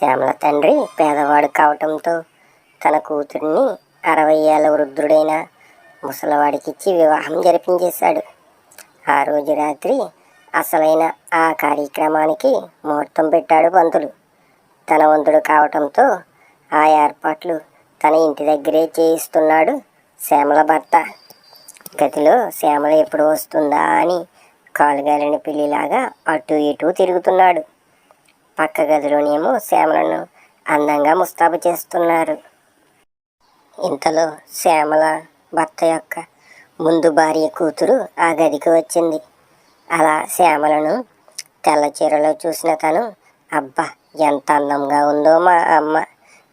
శ్యామల తండ్రి పేదవాడు కావటంతో తన కూతుర్ని అరవై ఏళ్ళ వృద్ధుడైన ముసలివాడికిచ్చి వివాహం జరిపించేశాడు. ఆ రోజు రాత్రి అసలైన ఆ కార్యక్రమానికి ముహూర్తం పెట్టాడు పంతులు తన వంతుడు కావటంతో ఆ ఏర్పాట్లు తన ఇంటి దగ్గరే చేయిస్తున్నాడు శ్యామల భర్త. గదిలో శ్యామల ఎప్పుడు వస్తుందా అని కాలుగాలిన పిల్లిలాగా అటు ఇటు తిరుగుతున్నాడు. పక్క గదిలోనేమో శ్యామలను అందంగా ముస్తాబు చేస్తున్నారు. ఇంతలో శ్యామల భర్త యొక్క ముందు భార్య కూతురు ఆ గదికి వచ్చింది. అలా శ్యామలను తెల్ల చీరలో చూసిన తను అబ్బా ఎంత అందంగా ఉందో మా అమ్మ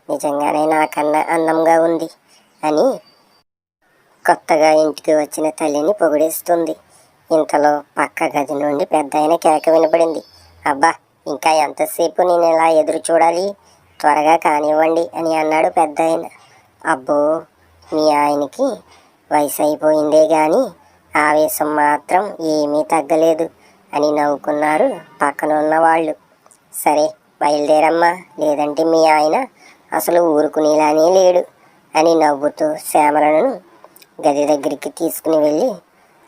నిజంగానే నాకన్నా అందంగా ఉంది అని కొత్తగా ఇంటికి వచ్చిన తల్లిని పొగిడేస్తుంది. ఇంతలో పక్క గది నుండి పెద్ద కేక వినపడింది. అబ్బా ఇంకా ఎంతసేపు నేను ఇలా ఎదురు చూడాలి? త్వరగా కానివ్వండి అని అన్నాడు పెద్ద ఆయన అబ్బో మీ ఆయనకి వయసు అయిపోయిందే కానీ ఆవేశం మాత్రం ఏమీ తగ్గలేదు అని నవ్వుకున్నారు పక్కన ఉన్న వాళ్ళు. సరే బయలుదేరమ్మా లేదంటే మీ ఆయన అసలు ఊరుకునేలానే లేడు అని నవ్వుతూ శ్యామలను గది దగ్గరికి తీసుకుని వెళ్ళి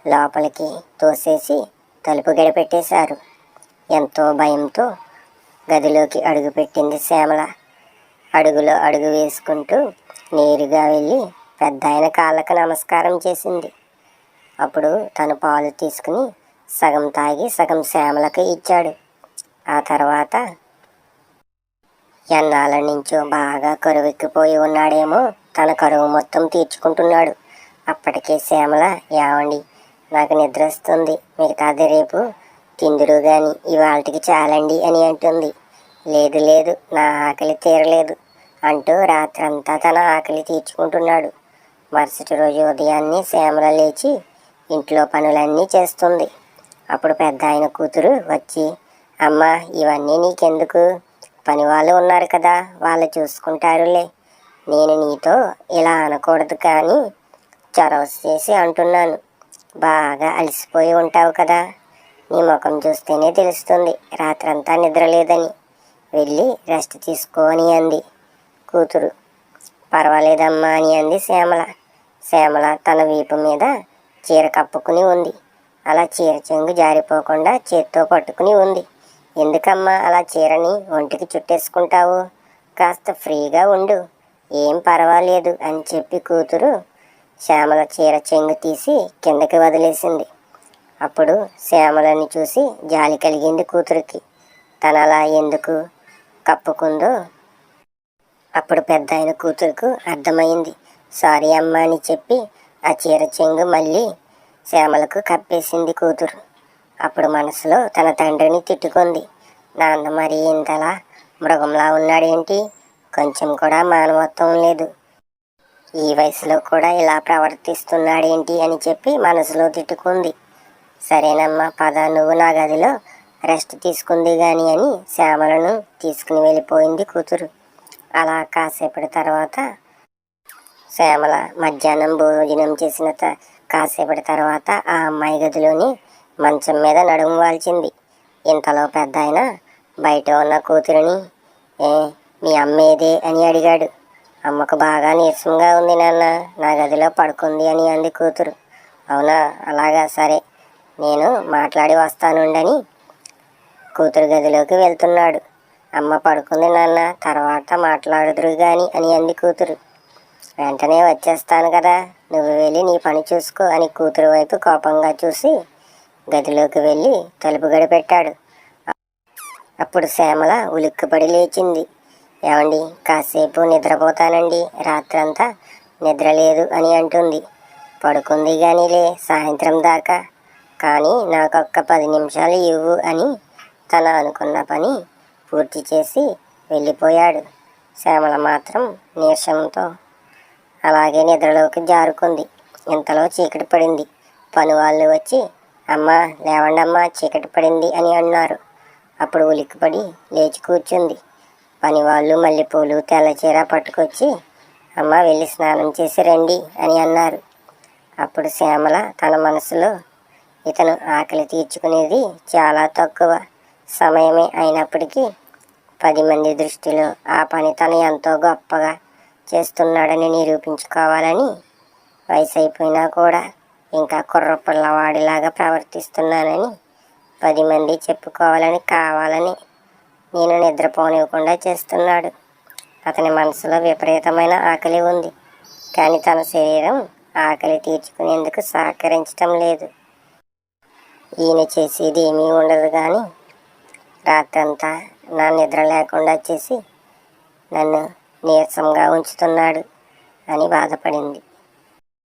లోపలికి తోసేసి తలుపు గడిపెట్టేశారు. ఎంతో భయంతో గదిలోకి అడుగుపెట్టింది శ్యామల. అడుగులో అడుగు వేసుకుంటూ నేరుగా వెళ్ళి పెద్ద ఆయన కాళ్ళకు నమస్కారం చేసింది. అప్పుడు తను పాలు తీసుకుని సగం తాగి సగం శ్యామలకు ఇచ్చాడు. ఆ తర్వాత ఎన్నాళ్ళ నుంచో బాగా కరువెక్కిపోయి ఉన్నాడేమో తన కరువు మొత్తం తీర్చుకుంటున్నాడు. అప్పటికే శ్యామల ఏమండి నాకు నిద్ర వస్తుంది. మిగతాది రేపు తిందురు గాని ఇవాళకి చాలండి అని అంటుంది. లేదు లేదు నా ఆకలి తీరలేదు అంటూ రాత్రంతా తన ఆకలి తీర్చుకుంటున్నాడు. మరుసటి రోజు ఉదయాన్నే శ్యామల లేచి ఇంట్లో పనులన్నీ చేస్తుంది. అప్పుడు పెద్ద ఆయన కూతురు వచ్చి అమ్మ ఇవన్నీ నీకెందుకు? పని వాళ్ళు ఉన్నారు కదా వాళ్ళు చూసుకుంటారులే. నేను నీతో ఇలా అనకూడదు కానీ చొరవ చేసి అంటున్నాను. బాగా అలసిపోయి ఉంటావు కదా. నీ ముఖం చూస్తేనే తెలుస్తుంది. రాత్రంతా నిద్ర లేదని. వెళ్ళి రెస్ట్ తీసుకో అని అంది కూతురు. పర్వాలేదమ్మా అని అంది శ్యామల. శ్యామల తన వీపు మీద చీర కప్పుకుని ఉంది. అలా చీర చెంగు జారిపోకుండా చేత్తో పట్టుకుని ఉంది. ఎందుకమ్మా అలా చీరని ఒంటికి చుట్టేసుకుంటావు? కాస్త ఫ్రీగా ఉండు. ఏం పర్వాలేదు అని చెప్పి కూతురు శ్యామల చీర చెంగు తీసి కిందకి వదిలేసింది. అప్పుడు శ్యామలని చూసి జాలి కలిగింది కూతురికి. తన అలా ఎందుకు కప్పుకుందో అప్పుడు పెద్ద ఆయన కూతురుకు అర్థమైంది సారీ అమ్మ అని చెప్పి ఆ చీర చెంగు మళ్ళీ శ్యామలకు కప్పేసింది కూతురు. అప్పుడు మనసులో తన తండ్రిని తిట్టుకుంది. నాన్న మరి ఇంతలా మృగంలా ఉన్నాడేంటి? కొంచెం కూడా మానవత్వం లేదు. ఈ వయసులో కూడా ఇలా ప్రవర్తిస్తున్నాడేంటి? అని చెప్పి మనసులో తిట్టుకుంది. సరేనమ్మా పద. నువ్వు నా గదిలో రెస్ట్ తీసుకుంది గాని అని శ్యామలను తీసుకుని వెళ్ళిపోయింది కూతురు. అలా కాసేపటి తర్వాత శ్యామల మధ్యాహ్నం భోజనం చేసిన త- కాసేపటి తర్వాత ఆ అమ్మాయి గదిలోని మంచం మీద నడుము వాల్చింది. ఇంతలో పెద్ద ఆయన బయట ఉన్న కూతురిని ఏ మీ అమ్మేదే? అని అడిగాడు. అమ్మకు బాగా నీరసంగా ఉంది నాన్న నా గదిలో పడుకుంది అని అంది కూతురు. అవునా? అలాగా? సరే. నేను మాట్లాడి వస్తానుండని కూతురు గదిలోకి వెళ్తున్నాడు. అమ్మ పడుకుంది నాన్న తర్వాత మాట్లాడుదురు గాని అని అంది కూతురు. వెంటనే వచ్చేస్తాను కదా నువ్వు వెళ్ళి నీ పని చూసుకో అని కూతురు వైపు కోపంగా చూసి గదిలోకి వెళ్ళి తలుపు గడిపెట్టాడు. అప్పుడు శ్యామల ఉలిక్కిపడి లేచింది. ఏమండి కాసేపు నిద్రపోతానండి రాత్రంతా నిద్ర లేదు అని అంటుంది. పడుకుంది కానీలే సాయంత్రం దాకా కానీ నాకొక్క పది నిమిషాలు ఇవ్వు అని తన అనుకున్న పని పూర్తి చేసి వెళ్ళిపోయాడు. శ్యామల మాత్రం నీరసంతో అలాగే నిద్రలోకి జారుకుంది. ఇంతలో చీకటి పడింది. పని వాళ్ళు వచ్చి అమ్మ లేవండమ్మా చీకటి పడింది అని అన్నారు. అప్పుడు ఉలిక్కిపడి లేచి కూర్చుంది. పని వాళ్ళు మల్లెపూలు తెల్లచీర పట్టుకొచ్చి అమ్మ వెళ్ళి స్నానం చేసి రండి అని అన్నారు. అప్పుడు శ్యామల తన మనసులో ఇతను ఆకలి తీర్చుకునేది చాలా తక్కువ సమయమే అయినప్పటికీ పది మంది దృష్టిలో ఆ పని తను ఎంతో గొప్పగా చేస్తున్నాడని నిరూపించుకోవాలని వయసు అయిపోయినా కూడా ఇంకా కుర్ర పిల్లవాడిలాగా ప్రవర్తిస్తున్నానని పది మంది చెప్పుకోవాలని కావాలని నేను నిద్రపోనివ్వకుండా చేస్తున్నాడు. అతని మనసులో విపరీతమైన ఆకలి ఉంది. కానీ తన శరీరం ఆకలి తీర్చుకునేందుకు సహకరించటం లేదు. ఈయన చేసేది ఏమీ ఉండదు కానీ రాత్రంతా నా నిద్ర లేకుండా చేసి నన్ను నీరసంగా ఉంచుతున్నాడు అని బాధపడింది.